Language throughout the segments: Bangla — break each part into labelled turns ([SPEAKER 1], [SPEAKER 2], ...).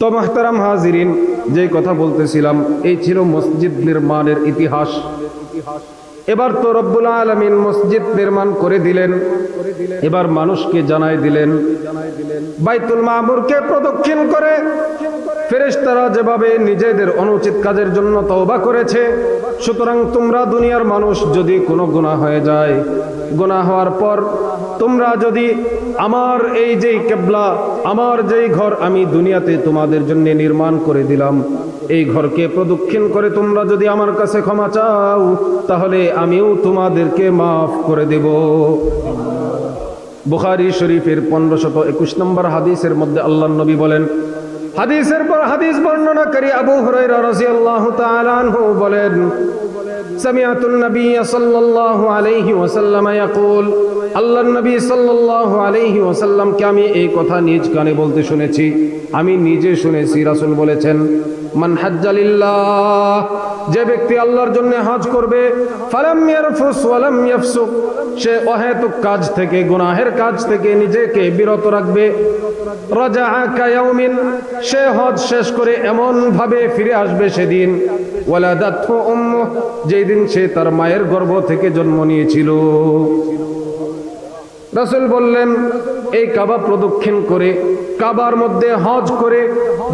[SPEAKER 1] তো মাহতারাম হাজিরিন যে কথা বলতেছিলাম, এই ছিল মসজিদ নির্মাণের ইতিহাস। এবার তো রব্বুল আলমিন মসজিদ নির্মাণ করে দিলেন। এবার মানুষকে জানাই দিলেন, বাইতুল মামুরকে প্রদক্ষিণ করে। ফেরেশতারা যেভাবে নিজেদের অনুচিত কাজের জন্য তওবা করেছে, সুতরাং তোমরা দুনিয়ার মানুষ যদি কোনো গুনাহ হয়ে যায় গুনাহ হওয়ার পর তোমরা যদি আমার এই যেই কেবলা, আমার যেই ঘর আমি দুনিয়াতে তোমাদের জন্য নির্মাণ করে দিলাম, এই ঘরকে প্রদক্ষিণ করে তোমরা যদি আমার কাছে ক্ষমা চাও, তাহলে আমিও তোমাদেরকে মাফ করে দেব। বুখারি শরীফের পনেরো শত একুশ নম্বর হাদিসের মধ্যে আল্লাহ নবী বলেন, হাদিসের পর হাদিস বর্ণনাকারী আবু রাদিয়াল্লাহু তাআলা আনহু বলেন سمعت النبي صلى الله عليه وسلم يقول আল্লাহ নবী সাল্লাল্লাহু আলাইহি ওয়াসাল্লাম কে আমি এই কথা নিজ কানে বলতে শুনেছি আমি নিজে শুনেছি রাসূল বলেছেন যে ব্যক্তি আল্লাহর জন্য হজ করবে সে অহেতুক কাজ থেকে, গুনাহের কাজ থেকে নিজেকে বিরত রাখবে। রাজা কায়াউমিন সে হজ শেষ করে এমন ভাবে ফিরে আসবে সেদিন। যেইদিন সে তার মায়ের গর্ভ থেকে জন্ম নিয়েছিল। রাসূল বললেন, এই কাবা প্রদক্ষিণ করে কাবার মধ্যে হজ করে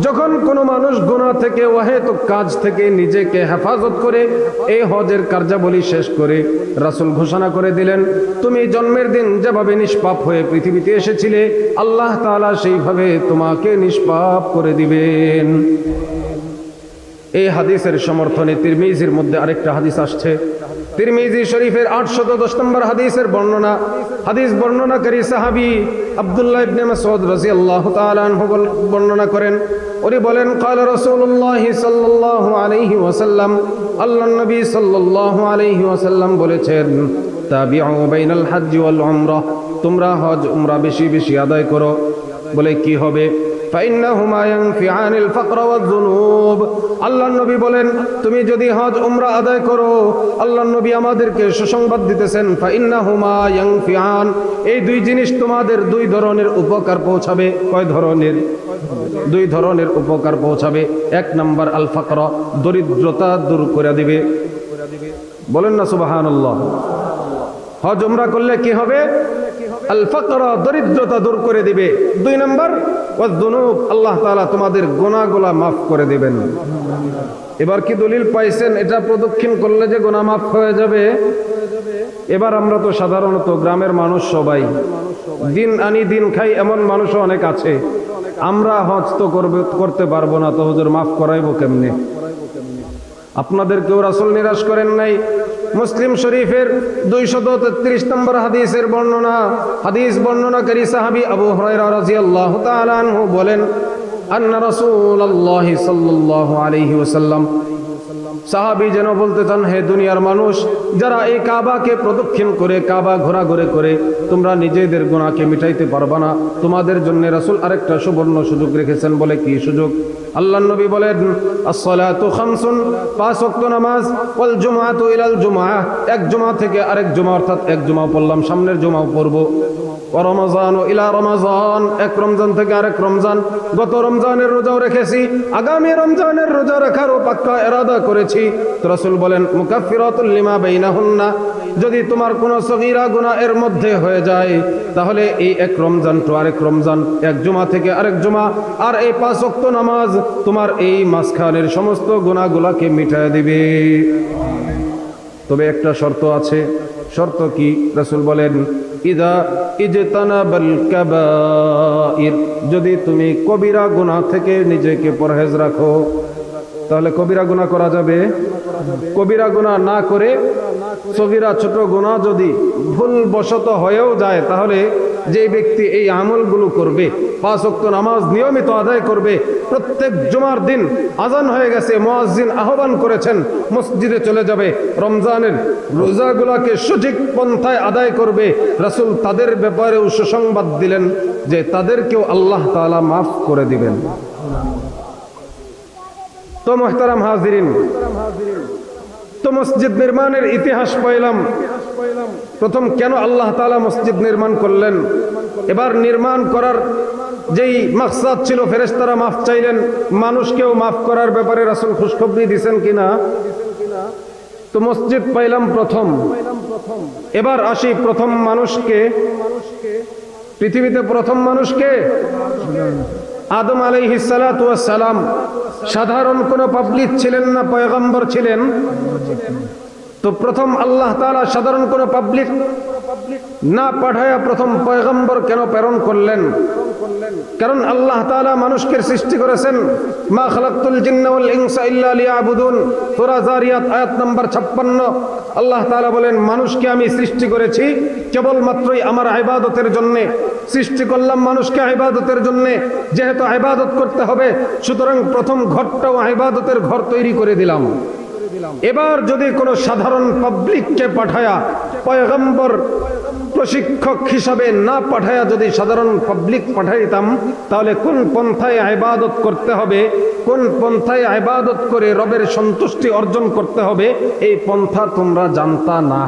[SPEAKER 1] যখন কোনো মানুষ গুনাহ থেকে ওয়াহেতুক কাজ থেকে নিজেকে হেফাজত করে, এই হজের কার্যাবলী শেষ করে রাসুল ঘোষণা করে দিলেন, তুমি জন্মের দিন যেভাবে নিষ্পাপ হয়ে পৃথিবীতে এসেছিলে, আল্লাহ তালা সেইভাবে তোমাকে নিষ্পাপ করে দিবেন। এই হাদিসের সমর্থনে তিরমিজির মধ্যে আরেকটা হাদিস আসছে তিরমিজি শরীফের আটশত দশ নম্বর হাদিসের বর্ণনা হাদিস বর্ণনাকারী সাহাবি আব্দুল্লাহ ইবনে মাসউদ রাদিয়াল্লাহু তাআলা আনহু বল- বর্ণনা করেন উনি বলেন قال رسول الله صلى الله عليه وسلم আল্লাহর নবী সাল্লাল্লাহু আলাইহি ওয়াসাল্লাম বলেছেন তাবিউ বাইনাল হজ ওয়াল উমরাহ তোমরা হজ উমরা বেশি বেশি আদায় করো বলে কি হবে فإنهما ينفعان الفقر والذنوب আল্লাহ নবী বলেন তুমি যদি হজ উমরা আদায় করো আল্লাহ নবী আমাদেরকে সুসংবাদ দিতেছেন ফাইন্নাহুমা ইয়ানফিআন এই দুই জিনিস তোমাদের দুই ধরনের উপকার পৌঁছাবে কয় ধরনের দুই ধরনের উপকার পৌঁছাবে এক নাম্বার আল ফাকর দরিদ্রতা দূর করে দিবে বলেন না সুবহানাল্লাহ হজ উমরা করলে কি হবে দরিদ্রতা দূর করে দিবে। দুই নম্বর আল্লাহ তোমাদের গোনাগুলা মাফ করে দিবেন। এবার কি দলিল পাইছেন? এটা প্রদক্ষিণ করলে যে গোনা মাফ হয়ে যাবে। এবার আমরা তো সাধারণত গ্রামের মানুষ সবাই। দিন আনি দিন খাই এমন মানুষও অনেক আছে। আমরা হজ তো করবে, করতে পারব না, তো হুজুর মাফ করাইবো কেমনে? আপনাদের কেউ রাসুল নিরাশ করেন নাই। মুসলিম শরীফের দুইশত তেত্রিশ নম্বর হাদিসের বর্ণনা, হাদিস বর্ণনাকারী সাহাবি আবু হরাইরা রাদিয়াল্লাহু তাআলা আনহু বলেন, আন্না রাসূলুল্লাহি সাল্লাল্লাহু আলাইহি ওয়াসাল্লাম সাহাবি যেন বলতে চান, হে দুনিয়ার মানুষ, যারা এই কাবাকে প্রদক্ষিণ করে, কাবা ঘোরাঘুরে করে, তোমরা নিজেদের গোনাকে মিটাইতে পারবা না। তোমাদের জন্য রাসূল আরেকটা সুবর্ণ সুযোগ রেখেছেন বলে কি সুযোগ? আল্লাহ নবী বলেন, আসসালাতু পাঁচ ওয়াক্ত নামাজ, ওয়াল জুমআতু ইলাল জুমআহ। এক জুমা থেকে আরেক জুমা অর্থাৎ এক জুমা পড়লাম, সামনের জুমাও পড়ব। রমজান ইলা রমাজান, এক রমজান থেকে আরেক রমজান। গত রমজানের রোজাও রেখেছি, আগামী রমজানের রোজা রাখারও পাক্কা এরাদা করেছি। তো রাসূল বলেন মুকাফফিরাতুল লিমা বাইনাহুন্না। যদি তোমার কোনো সগীরা গুনাহ এর মধ্যে হয়ে যায়, তাহলে এই এক রমজান টু আরেক রমজান, এক জুমা থেকে আরেক জুমা। আর এই পাঁচ ওয়াক্ত নামাজ তোমার এই মাঝখানের সমস্ত গুনাহগুলাকে মিটায় দিবে। তবে একটা শর্ত আছে। শর্ত কি? রসুল বলেন, ইদা যদি তুমি কবিরা গুনাহ থেকে নিজেকে পরহেজ রাখো তাহলে কবিরা গুনাহ করা যাবে? কবিরা গুনাহ না করে সগিরা ছোট গুনাহ যদি ভুল বশত হয়েও যায়, তাহলে যে ব্যক্তি এই আমলগুলো করবে, পাঁচ ওয়াক্ত নামাজ নিয়মিত আদায় করবে, প্রত্যেক জুমার দিন আজান হয়ে গেছে, মুয়াজ্জিন আহ্বান করেছেন, মসজিদে চলে যাবে, রমজানের রোজাগুলাকে সঠিক পন্থায় আদায় করবে, রাসূল তাদের ব্যাপারেও সুসংবাদ দিলেন যে তাদেরকেও আল্লাহ তাআলা মাফ করে দিবেন। তো মোহতারাম হাজিরিন, তো মসজিদ নির্মাণের ইতিহাস পাইলাম। প্রথম কেন আল্লাহ তাআলা মসজিদ নির্মাণ করলেন? এবার নির্মাণ করার যেই মাকসাদ ছিল, ফেরেশতারা মাফ চাইলেন। মানুষকেও মাফ করার ব্যাপারে রাসূল খুশখবরি দিছেন কিনা? তো মসজিদ পাইলাম প্রথম। এবার আসি প্রথম মানুষকে। পৃথিবীতে প্রথম মানুষকে? আদম ওয়াস সালাম, সাধারণ কোন পাবলিক ছিলেন না, পয়গম্বর ছিলেন। তো প্রথম আল্লাহ তাআলা সাধারণ কোন পাবলিক না পাঠায়া প্রথম পয়গম্বর কেন প্রেরণ করলেন? কারণ আল্লাহ তালা মানুষকে সৃষ্টি করেছেন, মা খালাকতুল জিন্না ওয়াল ইনসা ইল্লা লিয়াবুদুন। সূরা জারিয়াত, আয়াত নাম্বার 56 আল্লাহ তালা বলেন, মানুষকে আমি সৃষ্টি করেছি কেবলমাত্রই আমার ইবাদতের জন্যে। সৃষ্টি করলাম মানুষকে ইবাদতের জন্যে। যেহেতু ইবাদত করতে হবে, সুতরাং প্রথম ঘরটাও ইবাদতের ঘর তৈরি করে দিলাম। এবার যদি কোনো সাধারণ পাবলিককে পাঠায়া, পয়গম্বর, প্রশিক্ষক হিসাবে না পাঠায়া যদি সাধারণ পাবলিক পাঠাইতাম, তাহলে কোন পন্থায় আইবাদত করতে হবে, কোন পন্থায় আইবাদত করে রবের সন্তুষ্টি অর্জন করতে হবে, এই পন্থা তোমরা জানতা না।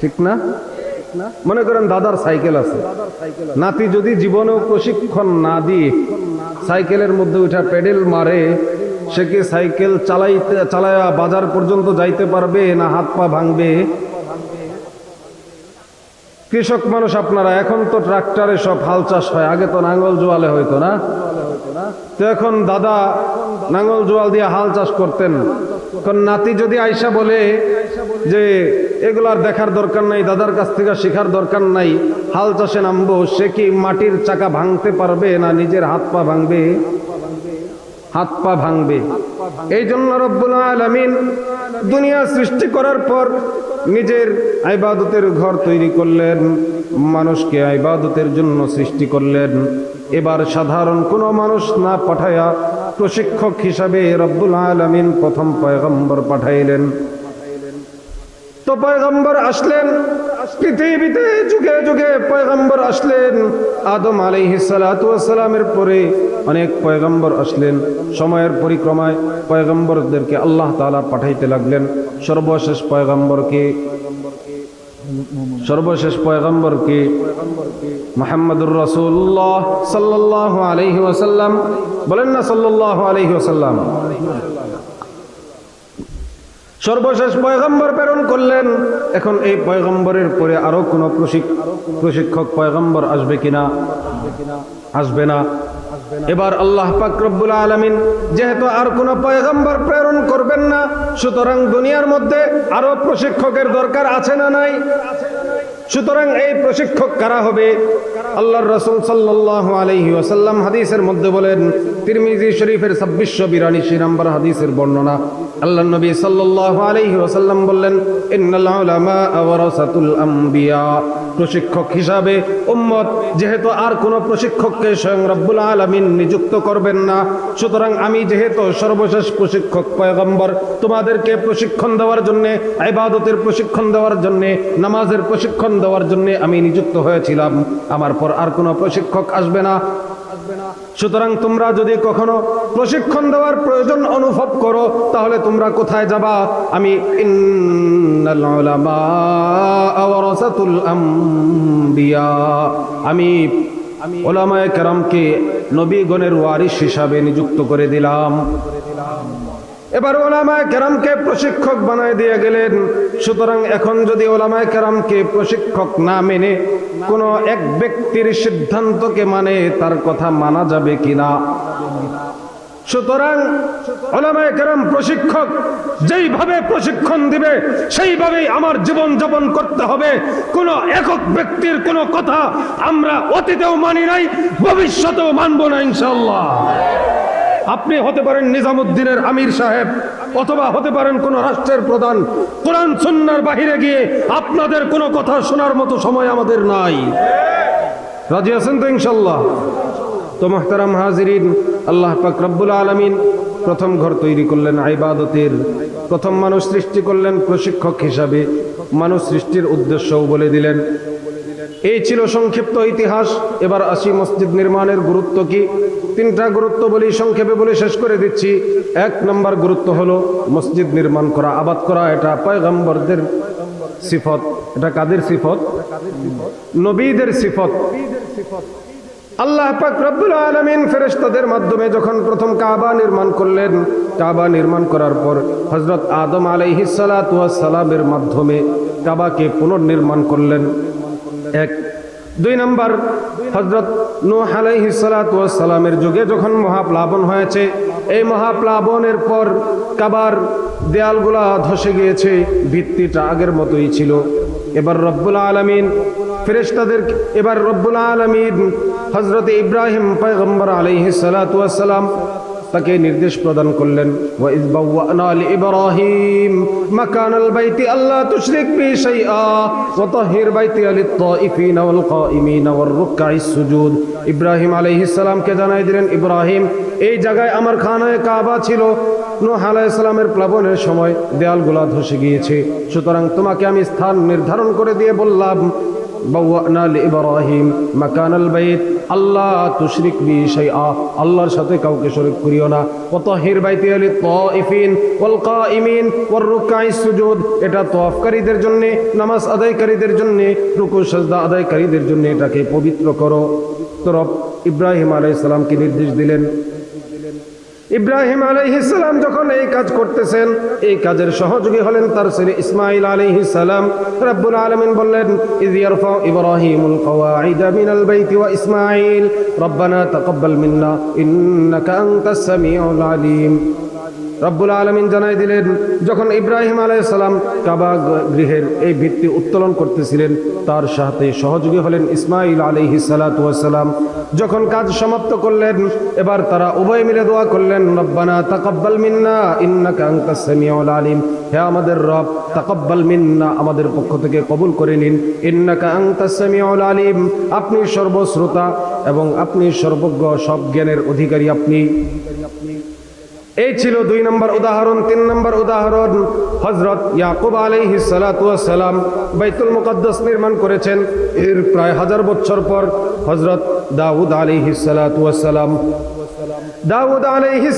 [SPEAKER 1] ঠিক না? মনে করেন দাদার সাইকেল আছে। নাতি যদি জীবনেও প্রশিক্ষণ না দিয়ে সাইকেলের মধ্যে উঠা পেডেল মারে সে কি সাইকেল চালাইতে, চালায়া বাজার পর্যন্ত যাইতে পারবে না হাত পা ভাঙবে? কৃষক মানুষ আপনারা, এখন তো ট্রাক্টরে সব হাল চাষ হয়, আগে তো নাঙ্গল জোয়ালে হইতো না? তো এখন দাদা নাঙ্গল জোয়াল দিয়ে হাল চাষ করতেন। এখন নাতি যদি আইসা বলে যে এগুলার দেখার দরকার নাই, দাদার কাছ থেকে শেখার দরকার নাই, হাল চাষে নামবো সে কি মাটির চাকা ভাঙতে পারবে না নিজের হাত পা ভাঙবে? হাত পা ভাঙবে। এই জন্য রব্বুল আলমিন দুনিয়া সৃষ্টি করার পর নিজের আইবাদতের ঘর তৈরি করলেন, মানুষকে আইবাদতের জন্য সৃষ্টি করলেন। এবার সাধারণ কোনো মানুষ না পাঠায়া প্রশিক্ষক হিসাবে রব্বুল আলমিন প্রথম পয়গম্বর পাঠাইলেন। তো পয়গম্বর আসলেন। পৃথিবীতে যুগে যুগে পয়গম্বর আসলেন। আদম আলাইহিসালামের পরে অনেক পয়গম্বর আসলেন। সময়ের পরিক্রমায় পয়গম্বরদেরকে আল্লাহ তাআলা পাঠাইতে লাগলেন। সর্বশেষ পয়গম্বরকে সর্বশেষ পয়গম্বরকে মোহাম্মদুর রসুল্লাহ সাল্লাহ আলহি ওয়াসাল্লাম। বলেন না সাল্লাহ আলহি ওয়াসাল্লাম। সর্বশেষ পয়গম্বর প্রেরণ করলেন। এখন এই পয়গম্বরের পরে আরও কোনো প্রশিক- প্রশিক্ষক পয়গম্বর আসবে কিনা? আসবে না। এবার আল্লাহ পাক রব্বুল আলামিন যেহেতু আর কোনো পয়গম্বর প্রেরণ করবেন না, সুতরাং দুনিয়ার মধ্যে আরও প্রশিক্ষকের দরকার আছে না নাই? সুতরাং এই প্রশিক্ষক কারা হবে? আল্লাহর রসুল সাল্লাহ আলহি ওয়াসাল্লাম হাদিসের মধ্যে বলেন, তিরমিজি শরীফের ছাব্বিশশো বিরাশি নম্বর হাদিসের বর্ণনা। আল্লাহ নবী সাল্লাহ আলহি ওয়াসাল্লাম বললেন প্রশিক্ষক হিসাবে উম্মত, যেহেতু আর কোনো প্রশিক্ষককে স্বয়ং রব্বুল আলামিন নিযুক্ত করবেন না, সুতরাং আমি যেহেতু সর্বশেষ প্রশিক্ষক পয়গম্বর, তোমাদেরকে প্রশিক্ষণ দেওয়ার জন্য, ইবাদতের প্রশিক্ষণ দেওয়ার জন্য, নামাজের প্রশিক্ষণ দেওয়ার জন্য আমি নিযুক্ত হয়েছিলাম। আমার পর আর কোনো প্রশিক্ষক আসবে না। সুতরাং তোমরা যদি কখনো প্রশিক্ষণ দেওয়ার প্রয়োজন অনুভব করো, তাহলে তোমরা কোথায় যাবা? আমি আমি ওলামায় কেরামকে নবীগণের ওয়ারিস হিসাবে নিযুক্ত করে দিলাম। এবার ওলামায় কেরামকে প্রশিক্ষক বানায় দিয়ে গেলেন। সুতরাং এখন যদি ওলামায় কেরামকে প্রশিক্ষক না মেনে কোনো এক ব্যক্তির সিদ্ধান্তকে মানে তার কথা মানা যাবে কিনা? সুতরাং ওলামায় কেরাম প্রশিক্ষক যেইভাবে প্রশিক্ষণ দিবে, সেইভাবেই আমার জীবন যাপন করতে হবে। কোন একক ব্যক্তির কোনো কথা আমরা অতীতেও মানি নাই, ভবিষ্যতেও মানব না ইনশাল্লাহ আপনি হতে পারেন নিজামুদ্দিনের আমির সাহেব, অথবা হতে পারেন কোন রাষ্ট্রের প্রধান। কোরআন সন্ন্যার বাহিরে গিয়ে আপনাদের কোনো কথা শোনার মতো সময় আমাদের নাই। রাজি আছেন তো ইনশাল্লাহ তো মোহতারাম হাজিরিন, আল্লাহ পাক রব্বুল আলমিন প্রথম ঘর তৈরি করলেন আইবাদতের প্রথম মানুষ সৃষ্টি করলেন প্রশিক্ষক হিসাবে। মানুষ সৃষ্টির উদ্দেশ্যও বলে দিলেন। এই ছিল সংক্ষিপ্ত ইতিহাস। এবার আসি মসজিদ নির্মাণের গুরুত্ব কি? তিনটা গুরুত্ব বলি, সংক্ষেপে বলে শেষ করে দিচ্ছি। এক নম্বর গুরুত্ব হলো মসজিদ নির্মাণ করা, আবাদ করা, এটা পয়গম্বরদের সিফত, এটা কাদের সিফত? নবীদের সিফত। আল্লাহ পাক রব্বুল আলামিন ফেরেশতাদের মাধ্যমে যখন প্রথম কাবা নির্মাণ করলেন, কাবা নির্মাণ করার পর হযরত আদম আলাইহিস সালাতু সালামের মাধ্যমে কাবাকে পুনর্নির্মাণ করলেন। এক। দুই নম্বর হজরত নূহ যুগে যখন মহাপ্লাবন হয়েছে, এই মহাপ্লাবনের পর কাবার দেয়ালগুলা ধসে গিয়েছে, ভিত্তিটা আগের মতোই ছিল। এবার রব্বুল আলমিন, ফেরেশতাদের, এবার রব্বুল আলমিন হজরত ইব্রাহিম পয়গম্বর সালাম তাকে নির্দেশ প্রদান করলেন বাওয়ানা লিইব্রাহিম বাইতি আল্লা তুশরিক বি শাইআ, ওয়া তাহির বাইতি লিত-তাইফিন ওয়াল কাইমিন ওয়ার রুকআইস সুজুদ। ইব্রাহিম জানাই দিলেন, ইব্রাহিম, এই জায়গায় আমার খানায় কাবা ছিল। নূহ প্লাবনের সময় দেয়ালগুলা ধসে গিয়েছে। সুতরাং তোমাকে আমি স্থান নির্ধারণ করে দিয়ে বললাম বাওয়ানা লিইব্রাহিম মাকানাল বাইত। আল্লাহ তুশরিক বি শাইআ। আল্লাহর সাথে কাউকে শরীক করিও না। ওয়াতাহির বাইতি লিত তাইফিন ওয়াল কাইমিন ওয়ার রুকআইস সুজুদ। এটা তওয়াফকারীদের জন্য, নামাজ আদায়কারীদের জন্য, রুকু, সাজদা আদায়কারীদের জন্য এটাকে পবিত্র করো। তো ইব্রাহিম আলাইহিস সালামকে নির্দেশ দিলেন। ইব্রাহিম আলাইহিসালাম যখন এই কাজ করতেছেন, এই কাজের সহযোগী হলেন তার ছেলে ইসমাইল আলাইহিসালাম রব্বুল আলমিন বললেন, ইয ইয়ারফা ইব্রাহিমুল কওয়াইদা মিনাল বাইতি ওয়া ইসমাইল। রব্বানা তাকাব্বাল মিন্না, ইন্নাকা আনতাস সামিউল আলিম। রব্বুল আলমিন জানাই দিলেন, যখন ইব্রাহিম আলাইসালাম কাবা গৃহের এই ভিত্তি উত্তোলন করতেছিলেন, তার সাথে সহযোগী হলেন ইসমাইল আলিহি সালাতাম যখন কাজ সমাপ্ত করলেন, এবার তারা উভয় মিলে দোয়া করলেন, রব্বানা তাকাব্বাল মিন্না, ইন্নাকা আনতাস সামিউল আলিম। হে আমাদের রব, তাকাব্বাল মিন্না আমাদের পক্ষ থেকে কবুল করে নিন। ইন্নাকা আনতাস সামিউল আলিম, আপনি সর্বশ্রোতা এবং আপনি সর্বজ্ঞ, সব জ্ঞানের অধিকারী আপনি। এই ছিল দুই নম্বর উদাহরণ, তিন নম্বর উদাহরণ। হজরত ইয়াকুব আলাইহি সালাম বাইতুল মুকদ্দাস নির্মাণ করেছেন এর প্রায় হাজার বছর পর হজরত দাউদ আলাইহি সালাম দাউদ আলাইহি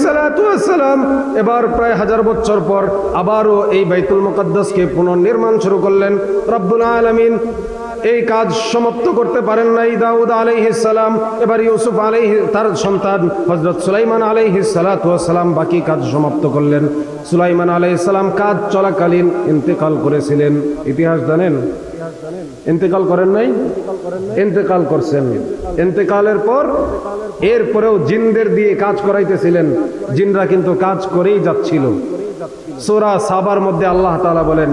[SPEAKER 1] সালাম এবার প্রায় হাজার বছর পর আবারও এই বাইতুল মুকদ্দাসকে পুনর্নির্মাণ শুরু করলেন। রব্বুল আলামিন এই কাজ সমাপ্ত করতে পারেন নাই। দাউদ আলাইহিসালাম এবার ইউসুফ আলাইহি, তার সন্তান হজরত সুলাইমান আলাইহিসালাম বাকি কাজ সমাপ্ত করলেন। সুলাইমান আলাইহিসালাম কাজ চলাকালীন ইন্তেকাল করেছিলেন। ইতিহাস জানেন? ইন্তেকাল করেন নাই? ইন্তেকাল করছেন। ইন্তেকালের পর এরপরেও জিনদের দিয়ে কাজ করাইতেছিলেন। জিনরা কিন্তু কাজ করেই যাচ্ছিল। সোরা সাবার মধ্যে আল্লাহ তাআলা বলেন,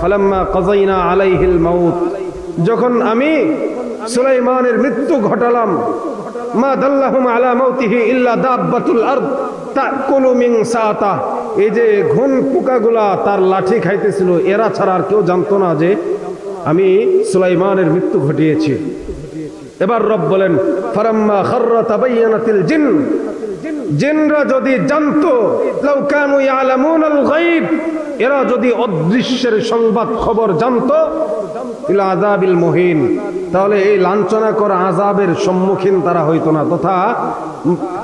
[SPEAKER 1] ফালাম্মা কাযাইনা আলাইহিল মাউত। যখন আমি সুলাইমানের মৃত্যু ঘটালাম, মা দাল্লাহুম আলা মাউতিহি ইল্লা দাব্বাতুল আরদ, তাকুলু মিন সাতা। এই যে ঘুন পোকাগুলা তার লাঠি খাইতেছিল, এরা ছাড়া আর কেউ জানতো না যে আমি সুলাইমানের মৃত্যু ঘটিয়েছি। এবার রব বলেন, ফারাম্মা খাররা তাবায়্যানাতিল জিন। জিনরা যদি জানতো, লাউ কানু ইয়ালামুনাল গায়ব। এরা যদি অদৃশ্যের সংবাদ খবর জানতো ইলা আযাবিল মুহিন। তাহলে এই লাঞ্ছনা করা আজাবের সম্মুখীন তারা হইতো না, তথা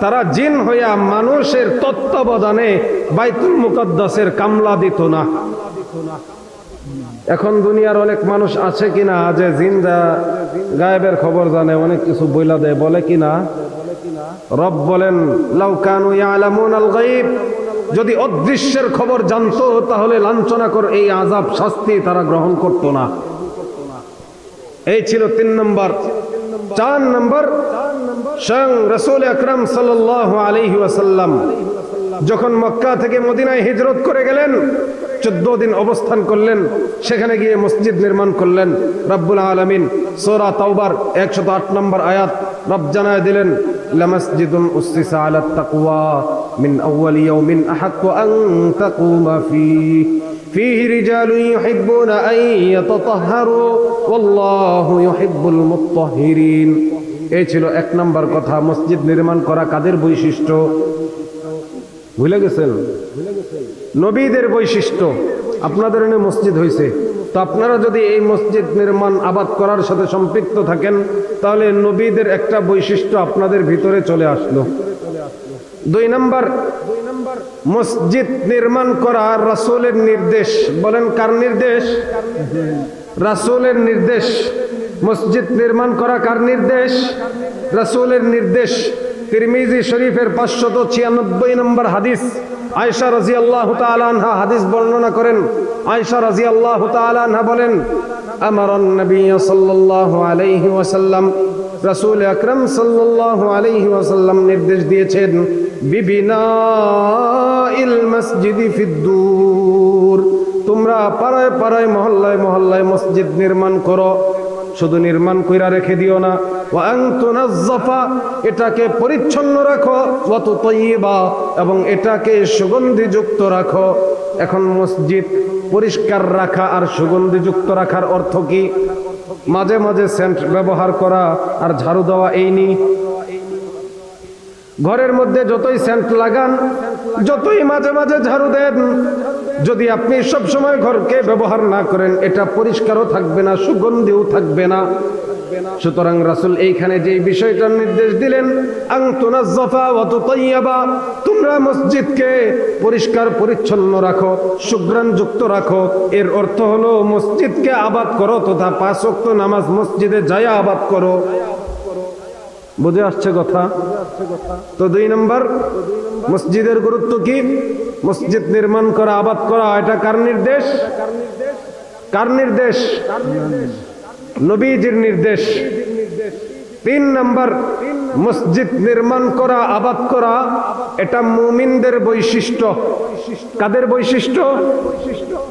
[SPEAKER 1] তারা জিন হইয়া মানুষের তত্ত্বাবধানে বাইতুল মুকদ্দাসের কামলা দিত না। এখন দুনিয়ার অনেক মানুষ আছে কিনা যে জিনরা গায়েবের খবর জানে, অনেক কিছু বইলা দেয়, বলে কিনা? রব বলেন, লাউ কানু ইয়ালামুন আল গায়ব। যদি অদৃশ্যের খবর জানতো, তাহলে লাঞ্ছনা কর এই আজাব শাস্তি তারা গ্রহণ করত না। এই ছিল তিন নম্বর, চার নম্বর স্বয়ং রসুল আকরম সাল আলহি ওসাল্লাম যখন মক্কা থেকে মদিনায় হিজরত করে গেলেন, চোদ্দ দিন অবস্থান করলেন, সেখানে গিয়ে মসজিদ নির্মাণ করলেন। রব্বুল আলমিন সোরা তাওবার তো আট নম্বর আয়াত রব জানায় দিলেন, লামসজিদুন উসিসা আলা তাকওয়া মিন আউয়াল আং আহাক্কু فيه رجال يحبون أن يتطهروا والله يحب المطهرين এই ছিল এক নম্বর কথা মসজিদ নির্মাণ করা কাদের বৈশিষ্ট্য ভুলে গেছেন নবীদের বৈশিষ্ট্য আপনাদের এনে মসজিদ হয়েছে তো আপনারা যদি এই মসজিদ নির্মাণ আবাদ করার সাথে সম্পৃক্ত থাকেন তাহলে নবীদের একটা বৈশিষ্ট্য আপনাদের ভিতরে চলে আসলো দুই নম্বর মসজিদ নির্মাণ করা রাসূলের নির্দেশ। বলেন কার নির্দেশ? রাসূলের নির্দেশ। মসজিদ নির্মাণ করা কার নির্দেশ? রাসূলের নির্দেশ। তিরমিজি শরীফের পাঁচশত ছিয়ানব্বই নম্বর হাদিস। আয়সা রাজি আল্লাহ আনহা হাদিস বর্ণনা করেন। আয়সা রাজি আল্লাহ আনহা বলেন আমার নবী সাল্লাল্লাহু আলাইহি ওয়াসাল্লাম রাসূল আকরাম সাল্লাল্লাহু আলাইহি ওয়াসাল্লাম নির্দেশ দিয়েছেন বিবিনা ইল তোমরা পাড়ায় পাড়ায়, মহল্লায় মহল্লায় মসজিদ নির্মাণ করো। শুধু নির্মাণ কইরা রেখে দিও না। এটাকে পরিচ্ছন্ন রাখো। এবং এটাকে সুগন্ধিযুক্ত রাখো। এখন মসজিদ পরিষ্কার রাখা আর সুগন্ধিযুক্ত রাখার অর্থ কি? মাঝে মাঝে সেন্ট ব্যবহার করা আর ঝাড়ু দেওয়া এই নি। ঘরের মধ্যে যতই সেন্ট লাগান, যতই মাঝে মাঝে ঝাড়ু দেন যদি আপনি সব সময় ঘরকে ব্যবহার না করেন, এটা পরিষ্কারও থাকবে না, সুগন্ধিও থাকবে না। সুতরাং রাসূল এইখানে যে বিষয়টার নির্দেশ দিলেন তোমরা মসজিদকে পরিষ্কার, পরিচ্ছন্ন রাখো সুগ্রাণযুক্ত রাখো। এর অর্থ হলো, মসজিদকে আবাদ করো তথা পাঁচ ওয়াক্ত নামাজ মসজিদে যায়া আবাদ করো। বুঝে আসছে কথা? তো দুই নম্বর, মসজিদের গুরুত্ব কি? মসজিদ নির্মাণ করা, আবাদ করা, এটা কার নির্দেশ? কার নির্দেশ? নবীজির নির্দেশ। তিন নম্বর, মসজিদ নির্মাণ করা, আবাদ করা, এটা মুমিনদের বৈশিষ্ট্য। কাদের বৈশিষ্ট্য?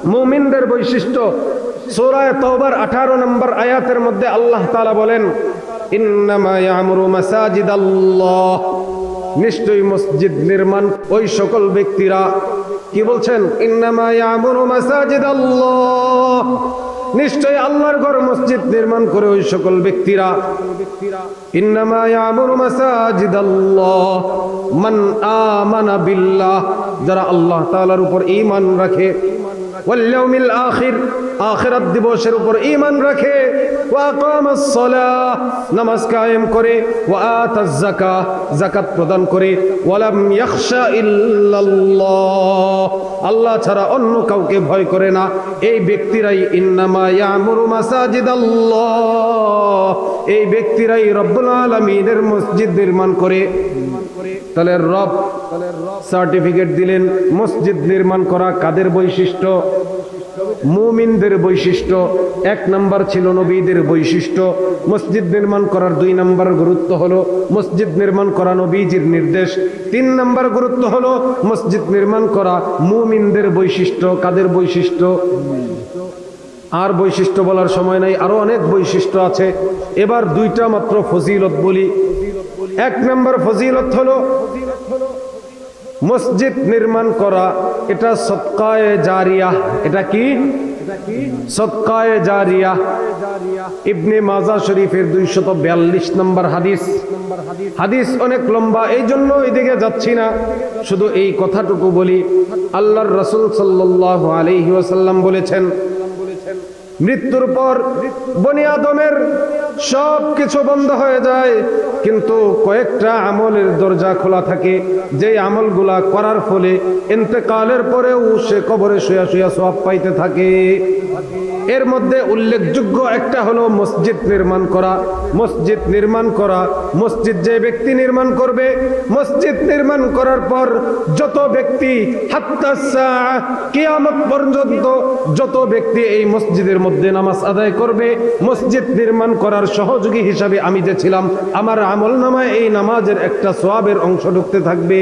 [SPEAKER 1] মুমিনদের বৈশিষ্ট্য। সূরায়ে তওবার 18 নম্বর আয়াতের মধ্যে আল্লাহ তাআলা বলেন, ইন্নামা ইয়ামুরু মাসাজিদাল্লাহ। নিশ্চয়ই মসজিদ নির্মাণ ওই সকল ব্যক্তিরা কি বলছেন? নিশ্চয় আল্লাহর ঘর মসজিদ নির্মাণ করে ওই সকল ব্যক্তিরা। যারা আল্লাহ তাআলার উপর ঈমান রাখে। আখির। আখিরাত দিবসের উপর ঈমান রাখে। নামাজ কায়েম করে যাকাহ, যাকাত প্রদান করে, ওয়ালাম ইয়াখশা ইল্লাল্লাহ, আল্লাহ ছাড়া অন্য কাউকে ভয় করে না। এই ব্যক্তিরাই ইন্নামা ইয়ামুরু মাসাজিদাল্লাহ, এই ব্যক্তিরাই রব্বুল আলামিনের মসজিদ নির্মাণ করে। তাহলে রব সার্টিফিকেট দিলেন, মসজিদ নির্মাণ করা কাদের বৈশিষ্ট্য? মুমিনদের বৈশিষ্ট্য, এক নাম্বার ছিল নবীদের বৈশিষ্ট্য। মসজিদ নির্মাণ করার দুই নাম্বার গুরুত্ব হলো মসজিদ নির্মাণ করা নবীজির নির্দেশ। তিন নাম্বার গুরুত্ব হলো মসজিদ নির্মাণ করা মুমিনদের বৈশিষ্ট্য। কাদের বৈশিষ্ট্য? আর বৈশিষ্ট্য বলার সময় নাই, আরও অনেক বৈশিষ্ট্য আছে। এবার দুইটা মাত্র ফজিলত বলি। এক নম্বর ফজিলত হলো মসজিদ নির্মাণ করা, এটা সৎকায়ে জারিয়া, এটা কি? সৎকায়ে জারিয়া। ইবনে মাজা শরীফের দুইশত বিয়াল্লিশ নম্বর হাদিস। হাদিস অনেক লম্বা, এই জন্য এদিকে যাচ্ছি না। শুধু এই কথাটুকু বলি, আল্লাহর রসুল সাল্লাহ আলহি ওয়াসাল্লাম বলেছেন মৃত্যুর পর বনি আদমের সব কিছু বন্ধ হয়ে যায়। কিন্তু কয়েকটা আমলের দরজা খোলা থাকে। যে আমলগুলা করার ফলে ইন্তেকালের পরেও সে কবরে শুয়া শুয়া সব পাইতে থাকে। এর মধ্যে উল্লেখযোগ্য একটা হলো মসজিদ নির্মাণ করা। মসজিদ নির্মাণ করা, মসজিদ যে ব্যক্তি নির্মাণ করবে, মসজিদ নির্মাণ করার পর যত ব্যক্তি কিয়ামত পর্যন্ত যত ব্যক্তি এই মসজিদের মধ্যে নামাজ আদায় করবে, মসজিদ নির্মাণ করার সহযোগী হিসাবে আমি যে ছিলাম, আমার আমল নামায় এই নামাজের একটা সোয়াবের অংশ ঢুকতে থাকবে।